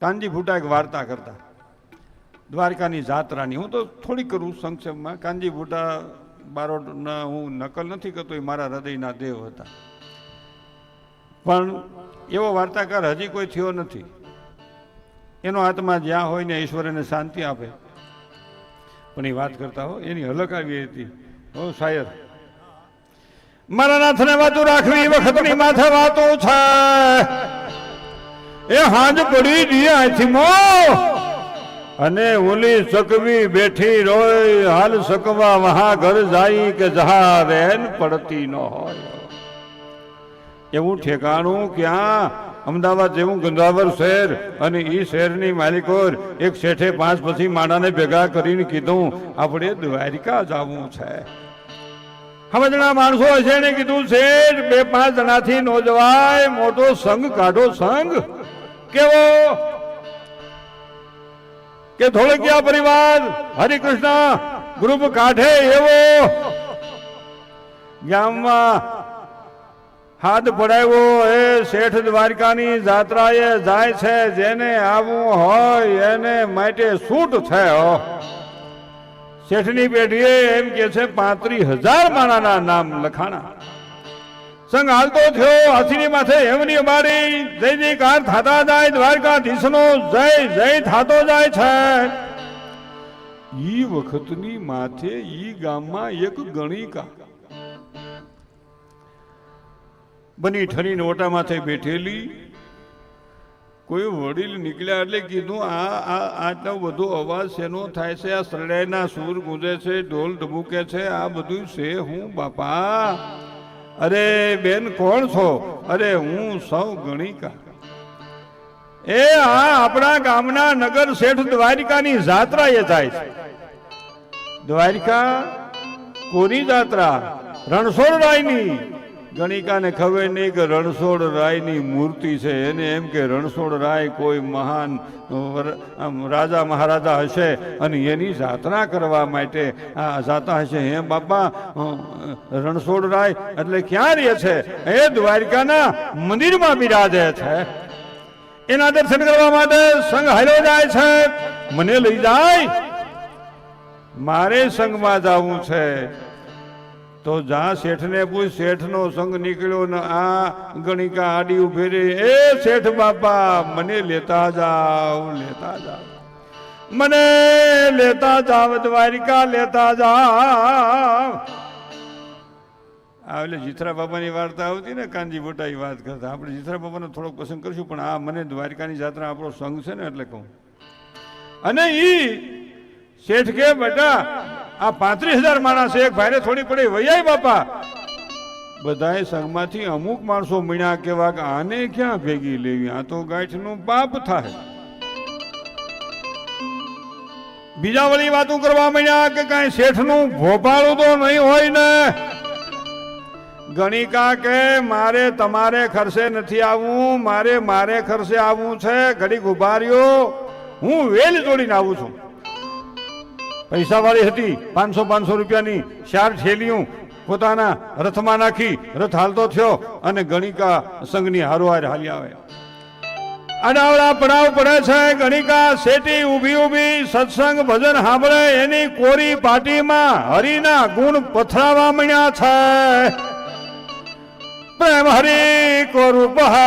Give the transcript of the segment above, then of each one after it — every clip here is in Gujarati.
કાનજી ભૂટા એક વાર્તા કરતા. દ્વારકાની જાત્રાની. હું તો થોડી કરું સંક્ષેપમાં, કાનજી ભૂટા બારોટના હું નકલ નથી કરતો, એ મારા હૃદયના દેવ હતા. પણ એવો વાર્તાકાર હજી કોઈ થયો નથી. એનો આત્મા જ્યાં હોય ને ઈશ્વરને શાંતિ આપે. પણ એ વાત કરતા હો, એની હલક આવી હતી. હો, શાયર. મારા નાથને વાતો રાખવી વખતની માથે વાતો છે. એ હાંજ પડી દિયાથી મો અને ઓલી સકવી બેઠી રોય, હાલ સકવા વહા ઘર જાય કે જહા રેન પડતી ન હોય. એવું ઠેકાણું ક્યાં? અમદાવાદ જેવું ગંધાવર શહેર અને એ શહેરની માલિકો એક શેઠે પાંચ પછી માણાને ભેગા કરીને કીધું, આપણે દ્વારિકા જવું છે. સમજણા માણસો હશે ને કીધું, શેઠ, બે પાંચ જણાથી નો જવાય મોટો સંઘ, કાઢો સંઘ. કેવો? કે ધોળકિયા પરિવાર, હરિકૃષ્ણ, ગ્રુપ કાઢે એવો? ગામમાં હાથ પડાવ્યો એ શેઠ દ્વારકાની જાત્રાએ જાય છે, જેને આવવું હોય એને માટે છૂટ હો. શેઠની પેઢીએ એમ કે છે, પાંત્રીસ હજાર માણાના નામ લખાણા. સંગ હાલતો થયો હસીની માથે હેમની અમારી જય જયકાર થતા જાય, દ્વારકાધીશનો જય જય થતો જાય છે. ઈ વખતની માથે ઈ ગામમાં એક ગણિકા બની ઠરીને ઓટા માથે બેઠેલી. કોઈ વડીલ નીકળ્યા એટલે કીધું, આ આ, આટલો બધો અવાજ શેનો થાય છે? આ શરણાઈના સૂર ગુંજે છે, ઢોલ ઢબુકે છે, આ બધું છે હું બાપા. અરે બેન, કોણ છો? અરે હું સૌ ગણિકા. એ આ આપણા ગામના નગર શેઠ દ્વારિકાની જાત્રા એ થાય છે. દ્વારિકા, કોની જાત્રા? રણછોડ રાયની ગણિકાને ખબર નહીં કે રણછોડ રાયની મૂર્તિ છે. એને એમ કે રણછોડ રાય કોઈ મહાન રાજા મહારાજા હશે અને એની જાત્રા કરવા માટે આ જાતા હશે. હે બાપા રણછોડ રાય એટલે ક્યાં રહે છે? એ દ્વારિકાના મંદિરમાં બિરાજે છે. એના દર્શન કરવા માટે સંઘ હાલ્યો જાય છે. મને લઈ જાય. મારે સંઘમાં જવું છે. તો જા શેઠને પૂછ, શેઠનો સંગ નીકળ્યો ને આ ગણિકા આડી ઊભી રહી. એ શેઠ બાપા, મને લેતા જાવ લેતા જાવ. મને લેતા જાવ, દ્વારિકા લેતા જાવ. આ એટલે જીથરા બાબાની વાર્તા આવતી ને, કાનજી મોટા વાત કરતા. આપણે જીથરા બાબાનો થોડોક પસંદ કરીશું, પણ આ મને દ્વારિકાની જાત્રા આપણો સંઘ છે ને, એટલે કહું. અને ઈ શેઠ કે, બેટા આ પાંત્રીસ હજાર માણસ એક ભાઈને થોડી પડી. વૈયાય બાપા. બધાએ સંઘમાંથી અમુક માણસો મળ્યા કેવા કે આને ક્યાં ભેગી લેવી? આ તો ગાંઠનું પાપ થાય. બીજા વળી વાતો કરવા મળ્યા કે કાંઈ શેઠનું ભોપાળું તો નહીં હોય ને. ગણિકા કે, મારે તમારે ખર્ચે નથી આવવું. મારે મારે ખર્ચે આવવું છે. ઘડીક ઊભા રહ્યો. હું વેલ જોડીને આવું છું. પૈસા વાળી હતી, પાંચસો પાંચસો રૂપિયાની ચાર થેલીઓ પોતાના રથમાં નાખી, રથ હાલતો થયો અને ગણિકા સંઘની હારોહાર હાલી આવે. અડાવડા પડાવ પડે છે, ગણિકા શેટી ઊભી ઊભી સત્સંગ ભજન સાંભળે, એની કોરી પાટીમાં હરિના ગુણ પથરાવા મળ્યા છે. પ્રેમ હરી કોરૂપ હે,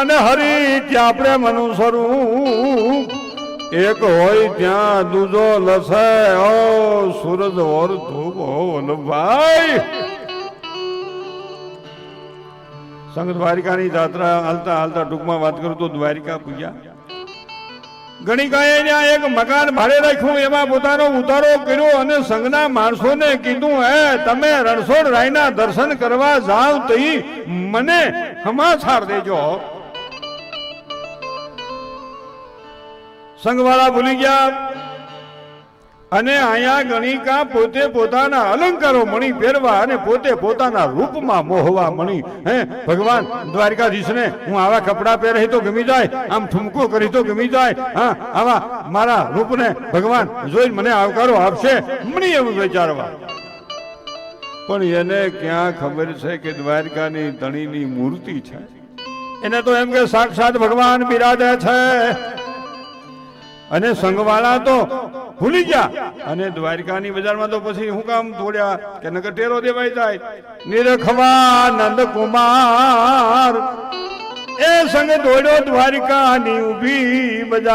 અને હરી ત્યાં પ્રેમનું સ્વરૂપ? એક હોય ત્યાં દૂધો લસે, ઓ સૂરજ ઓર ધૂપ હો ભાઈ. સંઘ દ્વારિકાની જાત્રા હાલતા હાલતા ટૂંકમાં વાત કરું તો દ્વારિકા પૂજ્યા ગણિકાએ ત્યાં એક મકાન ભાડે રાખ્યું, એમાં પોતાનો ઉતારો કર્યો અને સંઘના માણસોને કીધું, હે, તમે રણછોડ રાયના દર્શન કરવા જાવ તો મને સમાચાર દેજો. સંઘવાળા ભૂલી ગયા. અને અહીંયા ગણિકા પોતે પોતાના અલંકારો મણી પહેરવા અને પોતે પોતાના રૂપમાં મોહવા મણી. હે, ભગવાન દ્વારકાધીશને, હું આવા કપડાં પહેરી તો ગમી જાય, આમ ઠુમકો કરી તો ગમી જાય. હા, આવા મારા રૂપને ભગવાન જોઈને મને આવકારો આપશે, મણી એવું વિચારવા. પણ એને ક્યાં ખબર છે કે દ્વારકાની ધણીની મૂર્તિ છે? એને તો એમ કે સાક્ષાત ભગવાન બિરાજે છે. અને સંઘવાળા તો ભૂલી ગયા. અને દ્વારકાની બજારમાં તો પછી હું કામ થોડ્યા કે નગર ટેરો દેવાય જાય. નિરખવા નંદ કુમાર, એ સંગ દોડ્યો દ્વારિકાની ઊભી બજાર.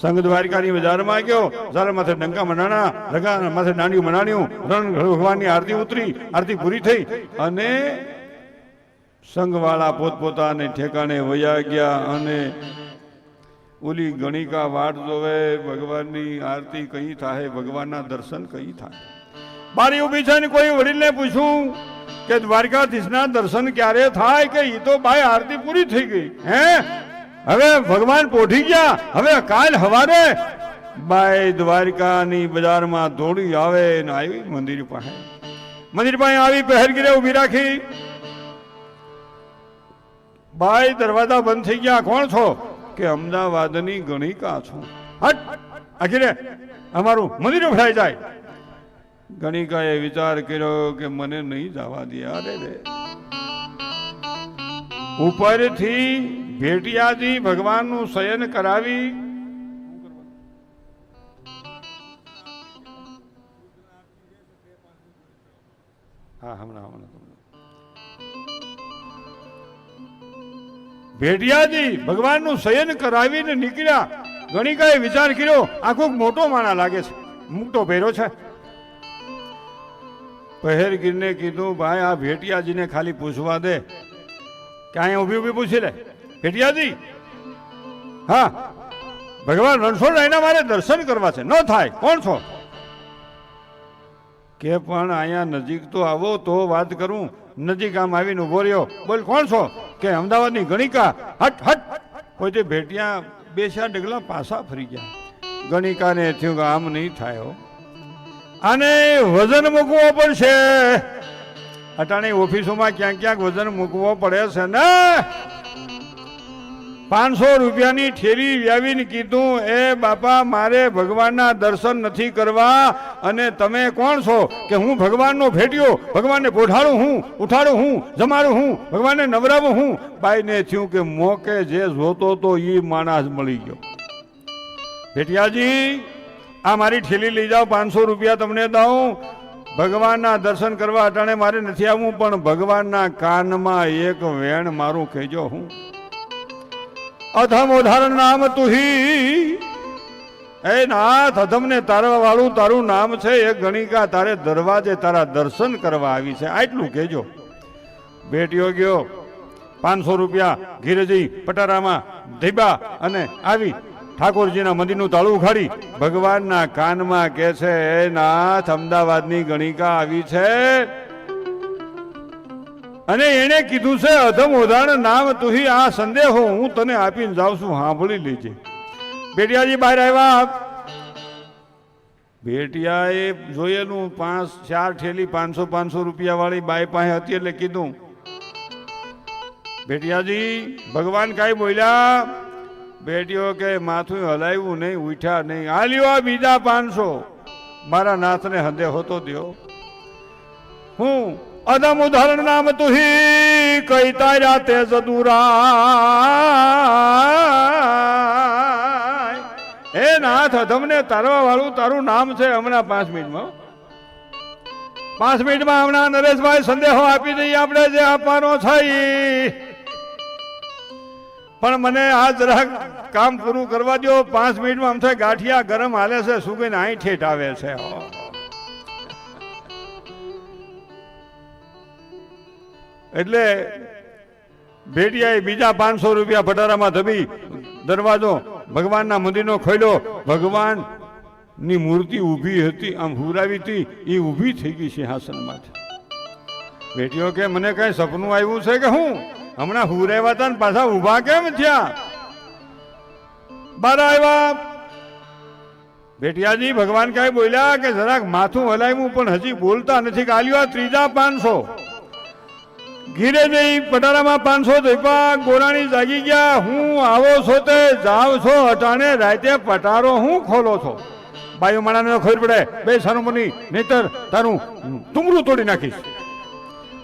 સંઘ દ્વારિકાની બજારમાં ગયો. જરા માથે ડંકા મનાણા રગા માથે નાણ્યું મનાણ્યું. રણ ભગવાનની આરતી ઉતરી, આરતી પૂરી થઈ. અને સંઘવાળા પોતપોતાને ઠેકાણે વયા ગયા અને ઓલી ગણિકા વાટ જોવે, ભગવાનની આરતી કઈ થાય ભગવાનના દર્શન કઈ થાય બારી ઊભી છે કોઈ વડીલને પૂછ્યું કે દ્વારકાધીશના દર્શન ક્યારે થાય કે એ તો ભાઈ આરતી પૂરી થઈ ગઈ. હે? હવે ભગવાન પોઢી ગયા, હવે કાલ હવારે બાય દ્વારકાની બજારમાં દોડી આવે ને આવી મંદિર પાસે. મંદિર પાસે આવી પહેરગીરે ઊભી રાખી. બાય દરવાજા બંધ થઈ ગયા. કોણ છો? કે અમદાવાદની ગણિકા છું? હટ! આખીરે અમારું મંદિર ઉભરાઈ જાય. ગણિકાએ વિચાર કર્યો કે મને નહીં જવા દે. અરે રે. ઉપરથી ભેટિયાજી ભગવાનનું શયન કરાવી હા હમણાં હમણાં. ભેટિયાજી ભગવાનનું શયન કરાવીને નીકળ્યા. ગણિકાએ વિચાર કર્યો, આ કોઈક મોટો માણા લાગે છે. મૂકતો પહેરો છે. પહેરગીરને કીધું, ભાઈ, આ ભેટિયાજીને ખાલી પૂછવા દે. કે અહીંયા ઊભી ઊભી પૂછી લે? ભેટિયાજી. હા. ભગવાન રણછોડ એના મારે દર્શન કરવા છે. ન થાય. કોણ છો? કે પણ અહીંયા નજીક તો આવો, તો વાત કરું. નજીક આમ આવીને ઊભો રહ્યો. બોલ, કોણ છો? કે અમદાવાદની ગણિકા, હટ હટ. પોતે ભેટિયા બે ચાર ડગલા પાછા ફરી ગયા. ગણિકાને થયું કે આમ નહીં થાય અને વજન મૂકવો પડશે. અટાણી ઓફિસોમાં ક્યાંક ક્યાંક વજન મૂકવો પડે છે ને. પાંચસો રૂપિયાની ઠેરી વ્યાવીને કીધું, એ બાપા, મારે ભગવાનના દર્શન નથી કરવા અને તમે કોણ છો કે હું ભગવાનનો ભેટ્યો? ભગવાનને પોઢાડું હું ઉઠાડું હું, જમાડું હું, ભગવાનને નવરાવું હું? બાઈને થયું કે મોકે જે જોતો તો એ માણસ મળી ગયો. ભેટિયાજી, આ મારી ઠેલી લઈ જાઓ, પાંચસો રૂપિયા તમને દઉં. ભગવાનના દર્શન કરવા અટાણે મારે નથી આવવું, પણ ભગવાનના કાનમાં એક વેણ મારું કહેજો હું. અધમ ઉદાહરણ નામ તુહી એ નાથ, અધમને તારવા વાળું તારું નામ છે. એ ગણિકા તારે દરવાજે તારા દર્શન કરવા આવી છે. આટલું કહેજો. ભેટ્યો ગયો. પાંચસો રૂપિયા ઘીરજી પટારામાં ધીબા અને આવી ઠાકોરજીના મંદિરનું તાળું ઉખાડી ભગવાનના કાનમાં કે છે એ નાથ, અમદાવાદની ગણિકા આવી છે. અને એને કીધું છે, અધમ ઉદાહરણ નામ તુહી આ સંદેહો હું તને આપીને જાઉં છું સાંભળી લેજે. બેટિયાજી બહાર આવ્યા. બેટિયાએ જોયેલું પાંચ, ચાર ઠેલી પાંચસો પાંચસો રૂપિયા વાળી બાઈ પાસે હતી એટલે કીધું, બેટિયાજી, ભગવાન કાંઈ બોલ્યા? બેટીઓ કે, માથું હલાવ્યું નહીં, ઉઠ્યા નહીં. હાલ્યો આ બીજા પાંચસો. મારા નાથને હંદે હોતો દો હું અદમ ઉદાહરણ નામ તુહી, કઈ તાર્યા તે જદુરા હે નાથ અધમને તારવા વાળું તારું નામ છે હમણાં પાંચ મિનિટમાં. પાંચ મિનિટમાં હમણાં નરેશભાઈ સંદેહો આપી દઈએ આપણે જે આપવાનો છે પણ મને આ જરાક કામ પૂરું કરવા દો પાંચ મિનિટમાં આમ થાય ગાંઠિયા ગરમ હાલે છે સુગીને અહીં ઠેઠ આવે છે. એટલે ભેડિયાએ બીજા પાંચસો રૂપિયા ભટારામાં ધબી દરવાજો ભગવાનના મંદિરનો ખોલ્યો ભગવાનની મૂર્તિ ઊભી હતી, આમ હુરાવી હતી, એ ઊભી થઈ ગઈ સિંહાસનમાંથી. બેટીઓ કે, મને કઈ સપનું આવ્યું છે કે હું? હમણાં હુરાવ્યા હતા ને પાછા ઊભા કેમ થયા? બાર આવ્યા. બેટિયાજી, ભગવાન કઈ બોલ્યા કે, જરાક માથું હલાવ્યું, પણ હજી બોલતા નથી. કે આલ્યો આ ત્રીજા પાંચસો. ઘીરે જઈ પટારામાં પાંચસો ધોઈપા ગોરાણી જાગી ગયા, હું આવો છો તે જાવ છો, અટાણે રાતે પટારો હું ખોલો છો? બાયો માણાને ખબર પડે, બે સરમની નહીતર તારું તુમરું તોડી નાખીશ.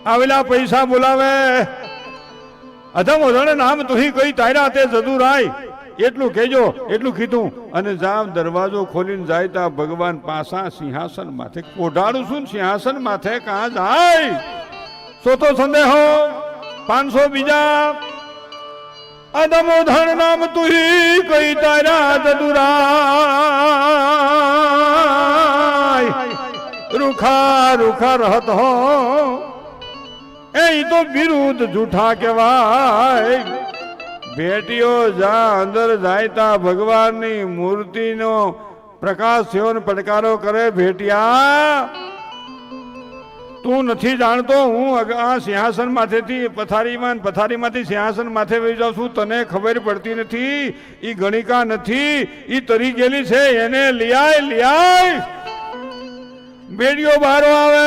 આવેલા પૈસા બોલાવે. અધમ ઓધણ નામ તુહી કઈ તાયરા તે જદુ રાય. એટલું કહેજો, એટલું કીધું, અને જામ દરવાજો ખોલીને જાય તા ભગવાન પાસા સિંહાસન માથે. કોઢાડું છું સિંહાસન માથે, કાં જાય? સોતો સંદેહો પાંચસો બીજા. અદમો ધણ નામ તુહી કઈ તારા જદુરાય રૂખા રૂખા રહત હો. એ તો વિરુદ્ધ જૂઠા કહેવાય. ભેટીઓ જા અંદર જાય તા ભગવાનની મૂર્તિનો પ્રકાશ થયો પડકારો કરે ભેટિયા. તું નથી જાણતો, હું આ સિંહાસન માથેથી પથારીમાં પથારીમાંથી સિંહાસન માથે વહી જાઉં છું, તને ખબર પડતી નથી એ ગણિકા નથી એ તરી ગયેલી છે, એને લિયાય લિયાય. બેડીઓ બહારો આવે.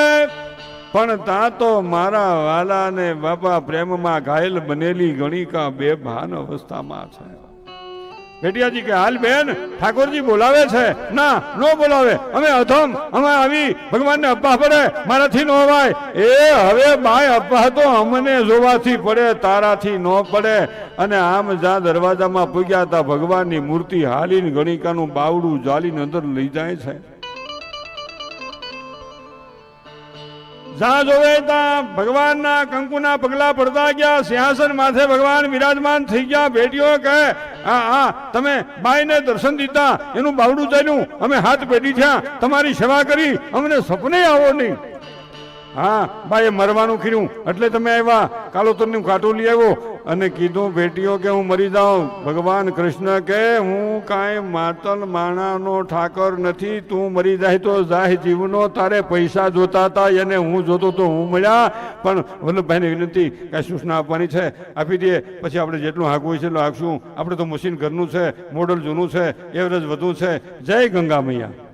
પણ તા તો મારા વાલા ને બાપા પ્રેમમાં ઘાયલ બનેલી ગણિકા બે ભાન અવસ્થામાં છે. ભેટિયાજી કે, હાલ બેન, ઠાકોરજી બોલાવે છે. ના, નો બોલાવે. અમે અધમ. અમે આવી ભગવાનને અબ્બા પડે. મારાથી નો અવાય એ, હવે બાય અબ્બા તો અમને જોવાથી પડે, તારાથી નો પડે. અને આમ જ્યાં દરવાજામાં પૂગ્યા હતા, ભગવાનની મૂર્તિ હાલીને ગણિકાનું બાવડું જાલીને અંદર લઈ જાય છે. જ્યાં જોવે ત્યાં ભગવાનના કંકુના પગલા પડતા ગયા, સિંહાસન માથે ભગવાન વિરાજમાન થઈ ગયા ભેટીઓ કહે હા હા તમે બાઈને દર્શન દીધા, એનું બાવડું ચાલ્યું, અમે હાથ પેઢી થયા, તમારી સેવા કરી, અમને સપને આવો નહીં. હા બાઈએ મરવાનું કર્યું એટલે તમે આવ્યા કાલોતરનું કાંટું લઈ આવ્યો અને કીધું ભેટીઓ કે હું મરી જાઉં. ભગવાન કૃષ્ણ કે, હું કાંઈ માતલ માણાનો ઠાકર નથી, તું મરી જાય તો જાય જીવનો, તારે પૈસા જોતા હતા, એને હું જોતો તો હું મળ્યા. પણ વલ્લભભાઈને વિનંતી, કાંઈ સૂચના આપવાની છે? આપી દઈએ, પછી આપણે જેટલું હાકવું છે એટલું હાકશું. આપણે તો મશીન ઘરનું છે મોડલ જૂનું છે એવરેજ વધુ છે. જય ગંગા મૈયા.